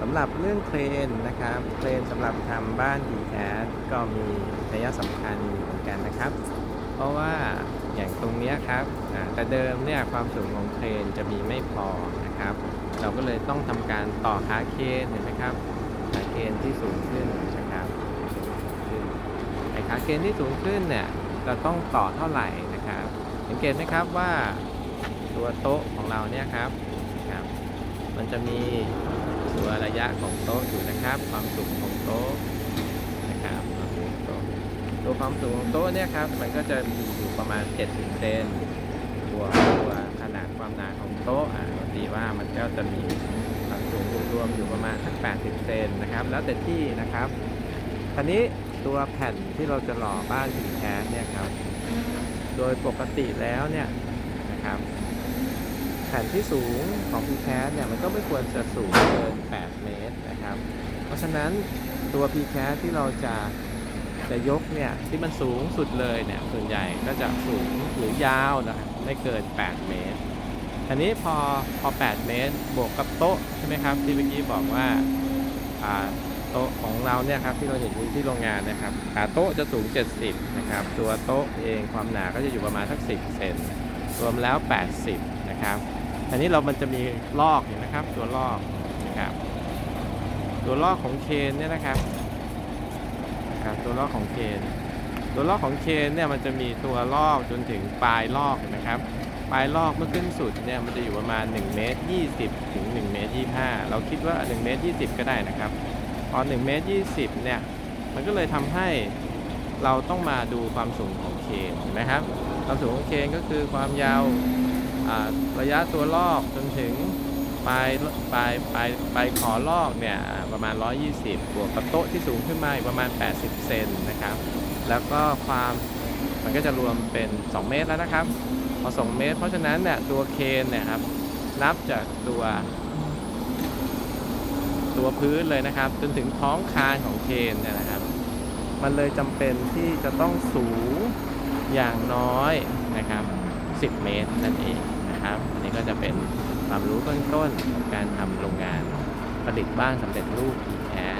สำหรับเรื่องเครนนะครับ เครนสำหรับทำบ้านดีแคสก็มีนัยะสำคัญเหมือนกันนะครับ เพราะว่าอย่างตรงเนี้ยครับแต่เดิมเนี่ยความสูงของเครนจะมีไม่พอนะครับ เราก็เลยต้องทำการต่อขาเครนเห็นไหมครับขาเครนที่สูงขึ้นนะครับขึ้นไอ้ขาเครนที่สูงขึ้นเนี่ยเราต้องต่อเท่าไหร่นะครับ สังเกตไหมครับว่าตัวโต๊ะของเราเนี่ยครับครับ มันจะมี ตัวระยะของโต๊ะอยู่นะครับ ความสูงของโต๊ะนะครับความสูงโต๊ะตัวความสูงของโต๊ะเนี่ยครับมันก็จะมีอยู่ประมาณ70เซนตัวตัวขนาดความหนาของโต๊ะอะปกติว่ามันก็จะมีความสูงรวมๆอยู่ประมาณสัก80เซนนะครับ แล้วแต่ที่นะครับทีนี้ตัวแผ่นที่เราจะหล่อบ้านถึงแคสเนี่ยครับ โดยปกติแล้วเนี่ยนะครับ แผ่นที่สูงของ p c a s เนี่ยมันก็ไม่ควรจะสูงเกิน 8 เมตรนะครับ เพราะฉะนั้นตัว p c a s ที่เราจะจะยกเนี่ยที่มันสูงสุดเลยเนี่ยส่วนใหญ่ก็จะสูงหรือยาวนะครับไม่เกิน 8 เมตรอันนี้พอพอ 8 เมตร บวกกับโต๊ะใช่ไหมครับ ที่เมื่อกี้บอกว่าโต๊ะของเราเนี่ยครับที่เราเห็นอยู่ที่โรงงานนะครับขาโต๊ะจะสูง 70 นะครับ ตัวโต๊ะเองความหนาก็จะอยู่ประมาณสัก 10 เซนรวมแล้ว 80 นะครับ อันนี้เรามันจะมีลอกเห็นไหมครับ ตัวลอกนะครับตัวลอกของเคนเนี่ยนะครับนะครับ ตัวลอกของเคนตัวลอกของเคนเนี่ยมันจะมีตัวลอกจนถึงปลายลอกนไหมครับ ปลายลอกเมื่อขึ้นสุดเนี่ยมันจะอยู่ประมาณ1เมตร20 ถึง1เมตร25 เราคิดว่า1เมตร20 ก็ได้นะครับพอ1เมตร20 เนี่ย มันก็เลยทำให้เราต้องมาดูความสูงของเคนนไหมครับ ความสูงของเคนก็คือความยาว ระยะตัวลอกจนถึงปลายปลายปลายปลายขอลอกเนี่ยประมาณ 120 บวกกับโต๊ะที่สูงขึ้นมาอีกประมาณ 80 เซนนะครับ แล้วก็ความมันก็จะรวมเป็น 2 เมตรแล้วนะครับ พอ 2 เมตร เพราะฉะนั้นเนี่ยตัวเคนเนี่ยครับนับจากตัวตัวพื้นเลยนะครับ จนถึงท้องคานของเคนเนี่ยนะครับ มันเลยจำเป็นที่จะต้องสูงอย่างน้อยนะครับ 10 เมตรนั่นเอง ก็จะเป็นความรู้เบื้องต้นของการทำโรงงานผลิตบ้านสำเร็จรูป e c a s